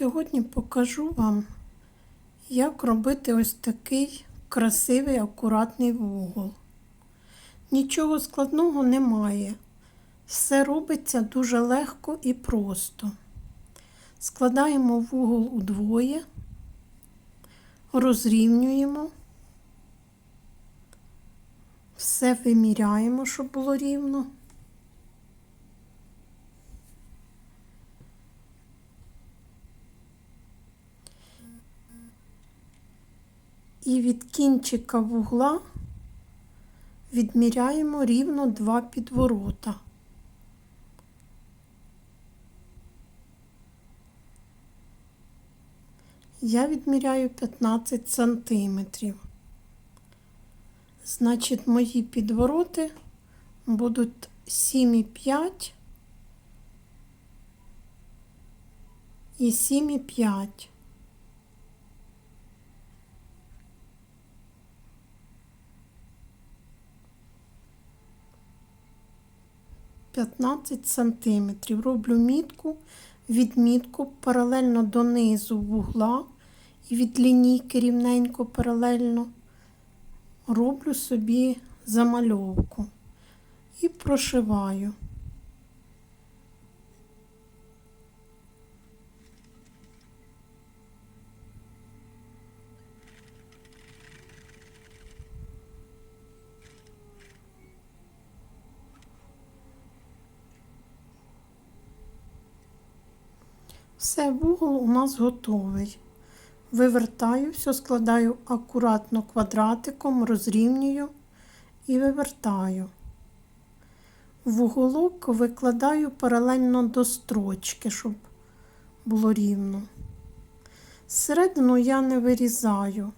Сьогодні покажу вам, як робити ось такий красивий акуратний вугол. Нічого складного немає. Все робиться дуже легко і просто. Складаємо вугол удвоє, розрівнюємо, все виміряємо, щоб було рівно. І від кінчика вугла відміряємо рівно два підворота. Я відміряю 15 сантиметрів. Значить, мої підвороти будуть 7,5 і 7,5. П'ятнадцять см. Роблю мітку, відмітку паралельно донизу вугла і від лінійки рівненько паралельно роблю собі замальовку і прошиваю. Все, вугол у нас готовий. Вивертаю, все складаю акуратно квадратиком, розрівнюю і вивертаю. В уголок викладаю паралельно до строчки, щоб було рівно. Зсередину я не вирізаю,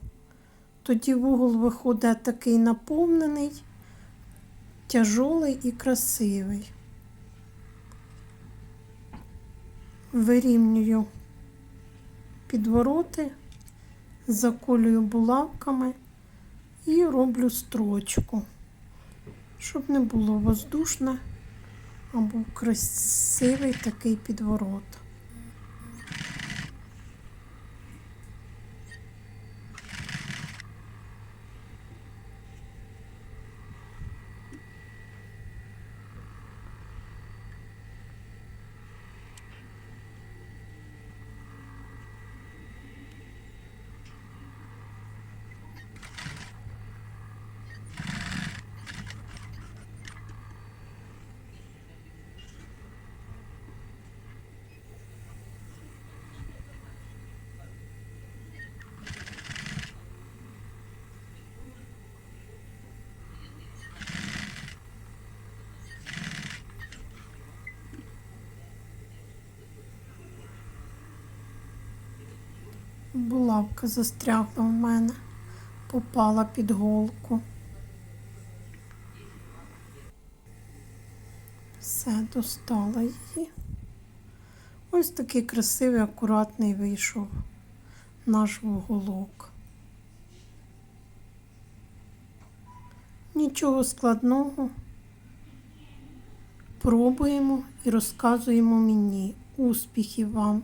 тоді вугол виходить такий наповнений, тяжолий і красивий. Вирівнюю підвороти, заколюю булавками і роблю строчку, щоб не було воздушне, або красивий такий підворот. Булавка застрягла в мене, попала під голку. Все, достала її. Ось такий красивий, акуратний вийшов наш вуголок. Нічого складного. Пробуємо і розказуємо мені. Успіхів вам!